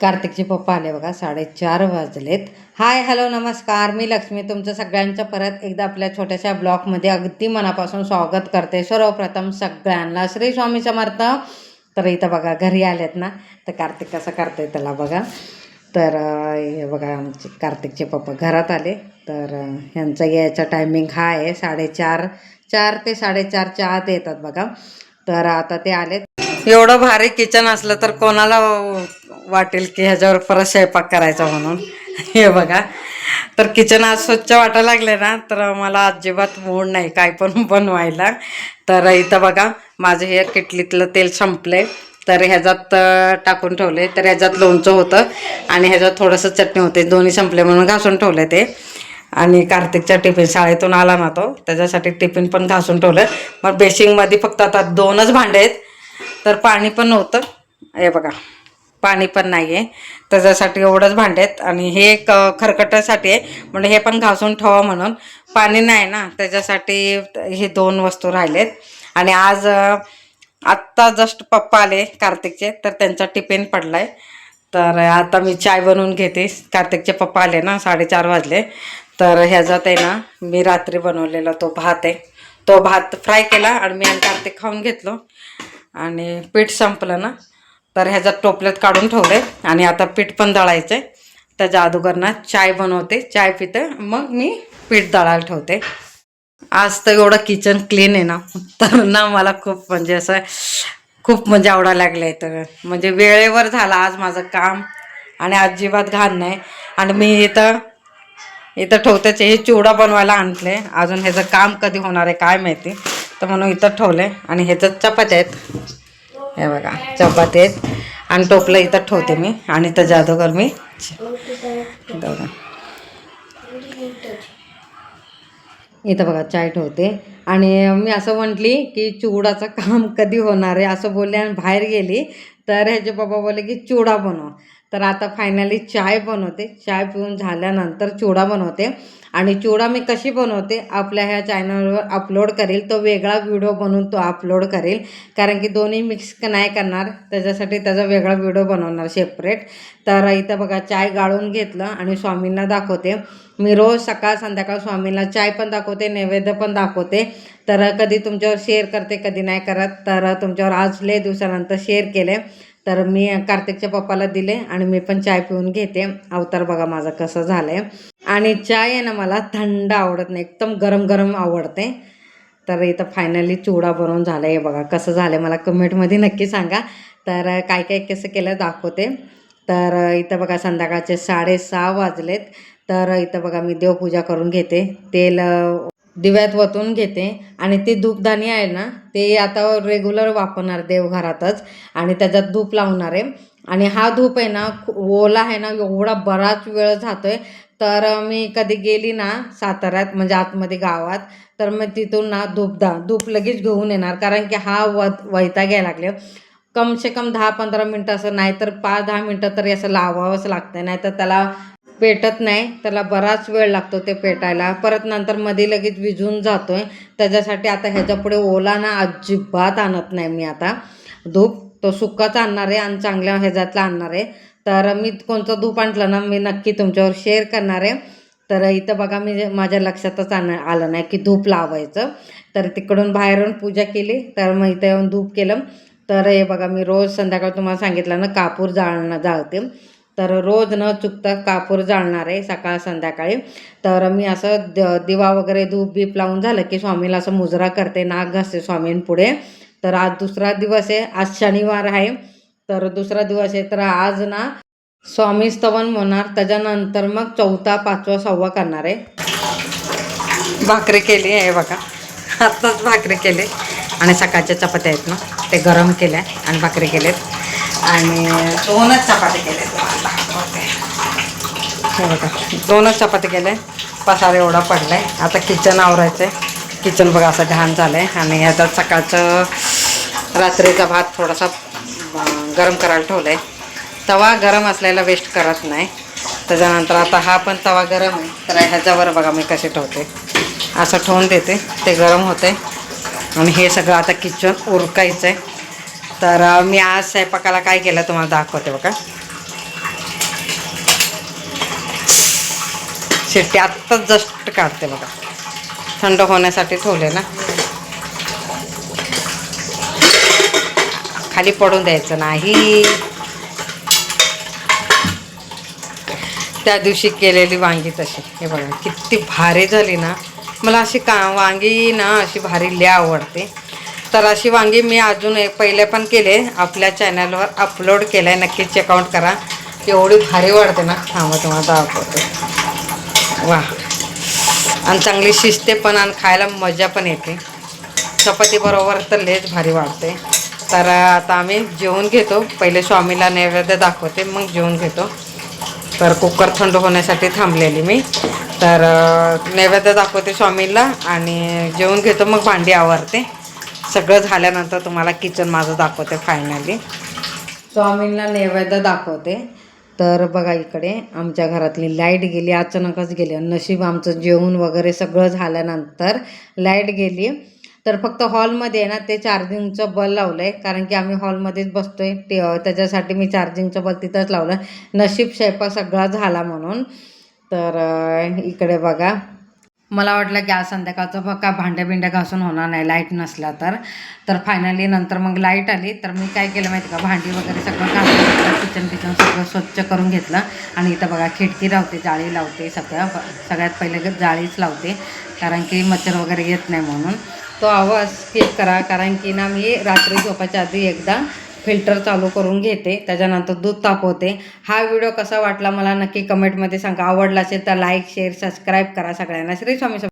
कार्तिकचे पप्पा आले बघा साडेचार वाजलेत. हाय हॅलो नमस्कार. मी लक्ष्मी तुमचं सगळ्यांचं परत एकदा आपल्या छोट्याशा ब्लॉगमध्ये अगदी मनापासून स्वागत करते. सर्वप्रथम सगळ्यांना श्री स्वामी समर्थ. तर इथं बघा घरी आलेत ना? तर कार्तिक कसं करते त्याला बघा. तर हे बघा आमचे कार्तिकचे पप्पा घरात आले. तर अं, ह्यांचा यायचा टायमिंग हा आहे. साडेचार चार ते साडेचारच्या आत येतात बघा. तर आता ते आलेत. एवढं भारी किचन असलं तर कोणाला वाटेल की ह्याच्यावर परत स्वयंपाक करायचा म्हणून? हे बघा. तर किचन आज स्वच्छ वाटायला लागले ना तर मला अजिबात मूड नाही काय पण बनवायला. तर इथं बघा माझं हे किटलीतलं तेल संपलंय. तर ह्याच्यात टाकून ठेवले तर ह्याच्यात लोणचं होतं आणि ह्याच्यात थोडंसं चटणी होते. दोन्ही संपले म्हणून घासून ठेवले ते. आणि कार्तिकच्या टिफिन शाळेतून आला ना तो. त्याच्यासाठी टिफिन पण घासून ठेवलं मग बेसिंगमध्ये फक्त आता दोनच भांडे आहेत. तर पाणी पण नव्हतं. हे बघा पाणी पण नाही आहे त्याच्यासाठी एवढंच भांडे आहेत. आणि हे क खरकटासाठी आहे. म्हणजे हे पण घासून ठेवा म्हणून. पाणी नाही ना त्याच्यासाठी हे दोन वस्तू राहिलेत. आणि आज आत्ता जस्ट पप्पा आले कार्तिकचे तर त्यांचा टिफिन आहे तर आता मी चाय बनवून घेते. कार्तिकचे पप्पा आले ना साडेचार वाजले. तर ह्याच्यात आहे ना मी रात्री बनवलेला तो भात आहे. तो भात फ्राय केला आणि मी आणि कार्तिक खाऊन घेतलो. आणि पीठ संपलं ना तर ह्याच्यात टोपल्यात काढून ठेवले आणि आता पीठ पण दळायचं आहे त्याच्या अगोदर ना चाय बनवते चाय पिते मग मी पीठ दळायला ठेवते. आज तर एवढं किचन क्लीन आहे ना तर ना मला खूप म्हणजे असं खूप म्हणजे आवडायला लागलं आहे तर. म्हणजे वेळेवर झालं आज माझं काम आणि अजिबात घाण नाही. आणि मी इथं इथं ठेवतेच हे चिवडा बनवायला आणले अजून ह्याचं काम कधी होणार आहे काय माहिती. तर म्हणून इथं ठेवलं आहे आणि ह्याच्यात चपात्या आहेत. हे बघा चपाती आहेत. आणि टोपलं इथं ठेवते मी. आणि तर अगोदर मी. इथं बघा इथं बघा चाय ठेवते. आणि मी असं म्हटली की चिवडाचं काम कधी होणार आहे असं बोलले आणि बाहेर गेली. तर ह्याचे बाबा बोलले की चिवडा बनव. तर आता फायनली चाय बनवते. चाय पिऊन झाल्यानंतर चिवडा बनवते. आणि चिवडा मी कशी बनवते आपल्या ह्या चॅनलवर अपलोड करेल. तो वेगळा व्हिडिओ बनवून तो अपलोड करेल. कारण की दोन्ही मिक्स नाही करणार. त्याच्यासाठी त्याचा वेगळा व्हिडिओ बनवणार सेपरेट तर इथं बघा चाय गाळून घेतलं आणि स्वामींना दाखवते. मी रोज सकाळ संध्याकाळ स्वामींना चाय पण दाखवते नैवेद्य पण दाखवते. तर कधी तुमच्यावर शेअर करते कधी नाही करत. तर तुमच्यावर आज लय दिवसानंतर शेअर केले तर मी कार्तिकच्या पप्पाला दिले आणि मी पण चाय पिऊन घेते. अवतार बघा माझं कसं झालं आहे आणि चाय आहे ना मला थंड आवडत नाही एकदम गरम गरम आवडते. तर इथं फायनली चिवडा बनवून झालं आहे बघा कसं झालं आहे मला कमेंटमध्ये नक्की सांगा. तर काय काय कसं केलं दाखवते. तर इथं बघा संध्याकाळचे साडेसहा वाजलेत. तर इथं बघा मी देवपूजा करून घेते. तेल दिव्यात वतून घेते. आणि ती धूपदाणी आहे ना ते आता रेग्युलर वापरणार देवघरातच. आणि त्याच्यात धूप लावणार आहे. आणि हा धूप आहे ना ओला आहे ना एवढा बराच वेळ जातोय. तर मी कधी गेली ना साताऱ्यात म्हणजे आतमध्ये गावात तर मग तिथून ना धूपदा धूप लगेच घेऊन येणार. कारण की हा व वैता घ्यायला लागले. कमसे कम दहा पंधरा मिनटं असं नाही तर पाच दहा मिनटं तरी असं लावावंच लागतं नाही तर त्याला पेटत नाही. त्याला बराच वेळ लागतो ते पेटायला. परत नंतर मध्ये लगेच विझून आहे त्याच्यासाठी आता ह्याच्यापुढे ओला ना अजिबात आणत नाही मी आता. धूप तो सुकाच आणणार आहे आणि चांगल्या ह्याच्यातला आणणार आहे. तर मी कोणतं धूप आणलं ना मी नक्की तुमच्यावर शेअर करणार आहे. तर इथं बघा मी जे- माझ्या लक्षातच आण आलं नाही की धूप लावायचं. तर तिकडून बाहेरून पूजा केली. तर मग इथं येऊन धूप केलं. तर हे बघा मी रोज संध्याकाळ तुम्हाला सांगितलं ना कापूर जाळणं जाळते. तर रोज न चुकता कापूर जाळणार आहे सकाळ संध्याकाळी. तर मी असं द दिवा वगैरे धूप बीप लावून झालं की स्वामीला असं मुजरा करते नाक घासते स्वामींपुढे तर आज दुसरा दिवस आहे आज शनिवार आहे. तर दुसरा दिवस आहे तर आज ना स्वामी स्तवन होणार त्याच्यानंतर मग चौथा पाचवा सहावा करणार आहे. भाकरी केली आहे बघा. आत्ताच भाकरी केली. आणि सकाळच्या चपात्या आहेत ना ते गरम केल्या आणि भाकरी केलेत. आणि दोनच चपाती केल्या हे बघा दोनच चपाती केले. पसार एवढा आहे आता किचन आवरायचं आहे किचन बघा असं घाण झालं आहे आणि ह्याच्यात सकाळचं रात्रीचा भात थोडासा गरम करायला ठेवला आहे तवा गरम असलेला वेस्ट करत नाही. त्याच्यानंतर आता हा पण तवा गरम आहे. तर ह्याच्यावर बघा मी कसे ठेवते. असं ठेवून देते. ते गरम होते आणि हे सगळं आता किचन उरकायचं आहे तर मी आज स्वयंपाकाला काय केलं तुम्हाला दाखवते बघा. शिट्टी आत्ताच जस्ट काढते बघा. थंड होण्यासाठी ठेवले ना. खाली पडून द्यायचं नाही. त्या दिवशी केलेली वांगी तशी. हे बघा किती भारी झाली ना. मला अशी का वांगी ना अशी भारी लय आवडते. तर अशी वांगी मी अजून एक पहिले पण केले. आपल्या चॅनलवर अपलोड केलं आहे नक्की चेकआउट करा. एवढी भारी वाढते ना. थांबा तुम्हाला दाखवते. वा आणि चांगली शिजते पण आणि खायला मजा पण येते. चपातीबरोबर तर लेच भारी वाढते. तर आता आम्ही जेवून घेतो. पहिले स्वामीला नैवेद्य दाखवते मग जेवून घेतो. तर कुकर थंड होण्यासाठी थांबलेली मी. तर नैवेद्य दाखवते स्वामीला आणि जेवून घेतो मग भांडी आवरते. सगळं झाल्यानंतर तुम्हाला किचन माझं दाखवते फायनली स्वामींना नैवेद्य दाखवते. तर बघा इकडे आमच्या घरातली लाइट गेली अचानकच गेली. नशीब आमचं जेवण वगैरे सगळं झाल्यानंतर लाइट गेली. तर फक्त हॉलमध्ये आहे ना ते चार्जिंगचं बल लावलं आहे कारण की आम्ही हॉलमध्येच बसतो आहे ते त्याच्यासाठी मी चार्जिंगचं बल तिथंच लावलं. नशीब स्वयंपाक सगळा झाला म्हणून. तर इकडे बघा. मला वाटलं की आज संध्याकाळचं बघ का भांड्या बिंड्या घासून होणार नाही लाइट नसला तर. तर फायनली नंतर मग लाइट आली तर मी काय केलं माहिती का भांडी वगैरे सगळं घासून किचन किचन सगळं स्वच्छ करून घेतलं. आणि इथं बघा खिडकी लावते जाळी लावते सगळं सगळ्यात पहिले ग- जाळीच लावते कारण की मच्छर वगैरे येत नाही म्हणून. तो आवाज स्किप करा कारण की ना मी रात्री झोपायच्या आधी एकदा फिल्टर चालू करून घेते त्याच्यानंतर दूध तापवते. हा व्हिडिओ कसा वाटला मला नक्की कमेंटमध्ये सांगा. आवडला असेल तर लाईक शेअर सबस्क्राईब करा सगळ्यांना. श्री स्वामी